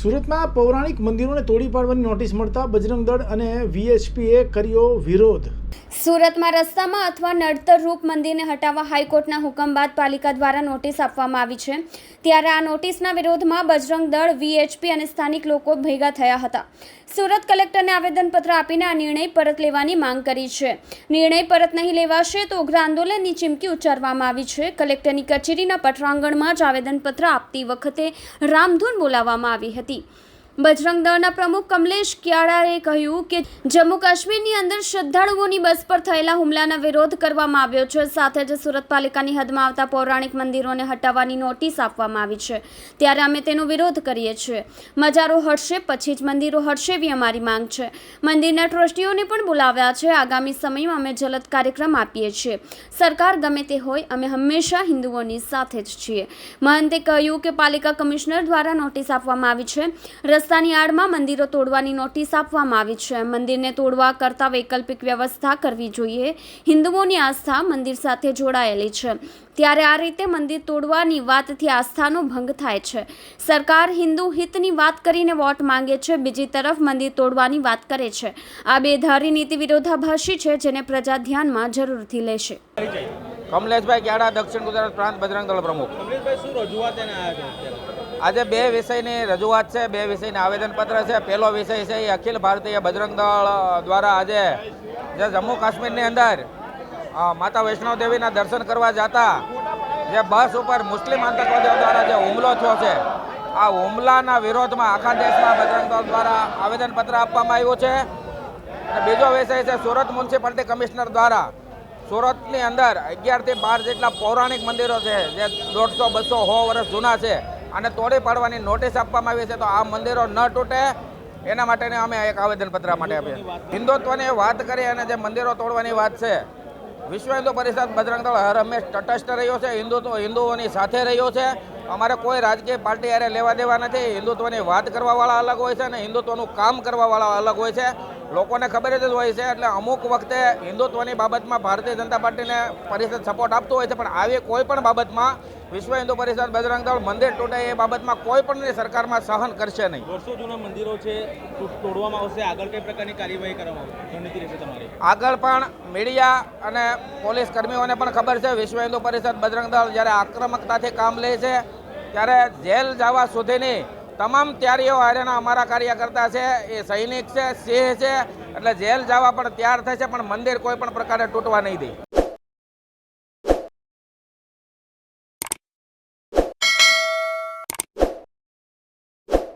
સુરતમાં પૌરાણિક મંદિરોને તોડી પાડવાની નોટિસ મળતા બજરંગ દળ અને વીએચપીએ કર્યો વિરોધ. સુરતમાં રસ્તામાં અથવા નડતર રૂપ મંદિરને હટાવવા હાઈકોર્ટના હુકમ બાદ પાલિકા દ્વારા નોટિસ આપવામાં આવી છે. ત્યારે આ નોટિસના વિરોધમાં બજરંગ દળ, વીએચપી અને સ્થાનિક લોકો ભેગા થયા હતા. સુરત કલેક્ટરને આવેદનપત્ર આપીને આ નિર્ણય પરત લેવાની માંગ કરી છે. નિર્ણય પરત નહીં લેવાશે તો ઉગ્ર આંદોલનની ચીમકી ઉચ્ચારવામાં આવી છે. કલેક્ટરની કચેરીના પટરાંગણમાં જ આવેદનપત્ર આપતી વખતે રામધૂન બોલાવવામાં આવી હતી. બજરંગ દળના પ્રમુખ કમલેશ કિયાળાએ કહ્યું કે જમ્મુ કાશ્મીરની અંદર શ્રદ્ધાળુઓની બસ પર થયેલા હુમલાના વિરોધ કરવામાં આવ્યો છે. સાથે જ સુરત પાલિકાની હદમાં આવતા પૌરાણિક મંદિરોને હટાવવાની નોટિસ આપવામાં આવી છે. ત્યારે અમે તેનો વિરોધ કરીએ છીએ. મજારો હટશે, પછી જ મંદિરો હટશે એવી અમારી માંગ છે. મંદિરના ટ્રસ્ટીઓને પણ બોલાવ્યા છે. આગામી સમયમાં અમે જલદ કાર્યક્રમ આપીએ છીએ. સરકાર ગમે તે હોય, અમે હંમેશા હિન્દુઓની સાથે જ છીએ. મહંતે કહ્યું કે પાલિકા કમિશનર દ્વારા નોટિસ આપવામાં આવી છે. રસ્તાની આડમાં મંદિરો તોડવાની નોટિસ આપવામાં આવી છે. મંદિરને તોડવા કરતાં વૈકલ્પિક વ્યવસ્થા કરવી જોઈએ. હિન્દુઓની આસ્થા મંદિર સાથે જોડાયેલી છે. ત્યારે આ રીતે મંદિર તોડવાની વાતથી આસ્થાનો ભંગ થાય છે. સરકાર હિન્દુ હિતની વાત કરીને વોટ માંગે છે. બીજી તરફ મંદિર તોડવાની વાત કરે છે. આ બેધારી નીતિ વિરોધાભાસી છે જેને પ્રજા ધ્યાનમાં જરૂરથી લેશે. કમલેશભાઈ ક્યાડા દક્ષિણ ગુજરાત પ્રાંત બજરંગ દળ પ્રમુખ? કમલેશભાઈ શું રજૂઆત એને આવ્યા છે અત્યારે? આજે બે વિષયની રજૂઆત છે, બે વિષયના આવેદનપત્ર છે. પહેલો વિષય છે એ અખિલ ભારતીય બજરંગ દળ દ્વારા આજે જે જમ્મુ કાશ્મીરની અંદર માતા વૈષ્ણવ દેવીના દર્શન કરવા જતા, જે બસ ઉપર મુસ્લિમ આતંકવાદીઓ દ્વારા જે હુમલો થયો છે, આ હુમલાના વિરોધમાં આખા દેશમાં બજરંગ દળ દ્વારા આવેદનપત્ર આપવામાં આવ્યું છે. અને બીજો વિષય છે, સુરત મ્યુનિસિપાલિટી કમિશનર દ્વારા સુરતની અંદર અગિયારથી બાર જેટલા પૌરાણિક મંદિરો છે, જે દોઢસો બસો સો વર્ષ જૂના છે. અને તોડી પાડવાની નોટિસ આપવામાં આવી છે તો આ મંદિરો ન તૂટે. એના માટેને અમે એક આવેદનપત્ર માટે આપીએ. હિન્દુત્વની વાત કરી અને જે મંદિરો તોડવાની વાત છે, વિશ્વ હિન્દુ પરિષદ બજરંગ દળ હર હંમેશ તટસ્થ રહ્યો છે, હિન્દુત્વ હિન્દુઓની સાથે રહ્યો છે. અમારે કોઈ રાજકીય પાર્ટી હારે લેવા દેવા નથી. હિન્દુત્વની વાત કરવાવાળા અલગ હોય છે અને હિન્દુત્વનું કામ કરવાવાળા અલગ હોય છે. લોકોને ખબર જ હોય છે એટલે અમુક વખતે હિન્દુત્વની બાબતમાં ભારતીય જનતા પાર્ટીને પરિષદ સપોર્ટ આપતો હોય છે, પણ આવી કોઈ પણ બાબતમાં વિશ્વ હિન્દુ પરિષદ બજરંગ દળ મંદિર તૂટે એ બાબતમાં કોઈ પણ સરકારમાં સહન કરશે નહીં. વર્ષો જૂના મંદિરો છે તોડવામાં આવશે. આગળ કઈ પ્રકારની કાર્યવાહી કરવામાં આવશે? રણનીતિ રહેશે તમારી. આગળ પણ મીડિયા અને પોલીસ કર્મીઓને પણ ખબર છે વિશ્વ હિન્દુ પરિષદ બજરંગ દળ જ્યારે આક્રમકતાથી કામ લે છે ત્યારે જેલ જવા સુધીની તમામ તૈયારીઓ હારેના અમારા કાર્યકર્તા છે એ સૈનિક છે સિંહ છે એટલે જેલ જવા પણ તૈયાર થશે પણ મંદિર કોઈ પણ પ્રકારે તૂટવા નહીં દે.